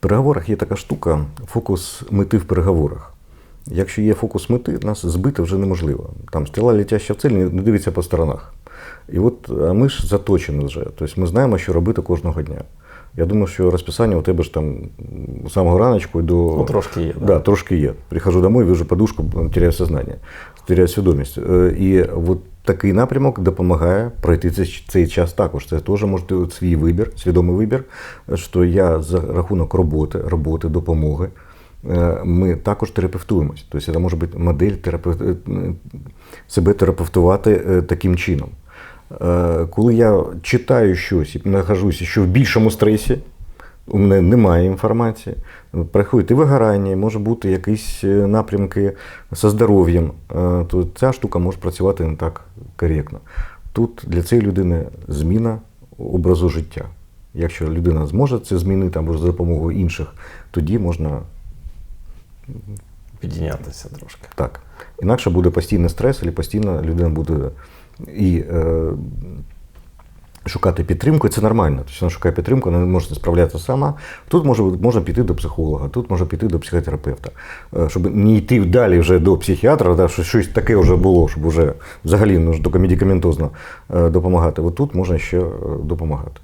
переговорах є така штука фокус мети в переговорах. Якщо є фокус мети, нас збити вже неможливо. Там стріла летяща в цель не не дивиться по сторонах. І от а ми ж заточені вже. Тобто ми знаємо, що робити кожного дня. Я думаю, що розписання у тебе ж там з самого раночку до. Ну, трошки є, да. Да, трошки є. Прихожу домой, вижу подушку, теряю сознання, теряю свідомість. Е, І от такий напрямок допомагає пройти цей, цей час також. Це теж може бути свій вибір, свідомий вибір, що я за рахунок роботи, роботи, допомоги. е, Ми також терапевтуємось. Тобто це може бути модель терапев... е, себе терапевтувати е, таким чином. Коли я читаю щось і нахожуся, що в більшому стресі, у мене немає інформації. Приходить і вигорання, і може бути якісь е, напрямки зі здоров'ям, е, то ця штука може працювати не так коректно. Тут для цієї людини зміна образу життя. Якщо людина зможе це змінити або за допомогою інших, тоді можна Підійнятися трошки. так. Інакше буде постійний стрес, або постійно людина буде і е, шукати підтримку, і це нормально. Тобто вона шукає підтримку, вона не може справлятися сама. Тут може, можна піти до психолога, тут можна піти до психотерапевта. Е, Щоб не йти далі вже до психіатра, да, що щось таке вже було, щоб вже взагалі ну, медикаментозно е, допомагати. От тут можна ще е, допомагати.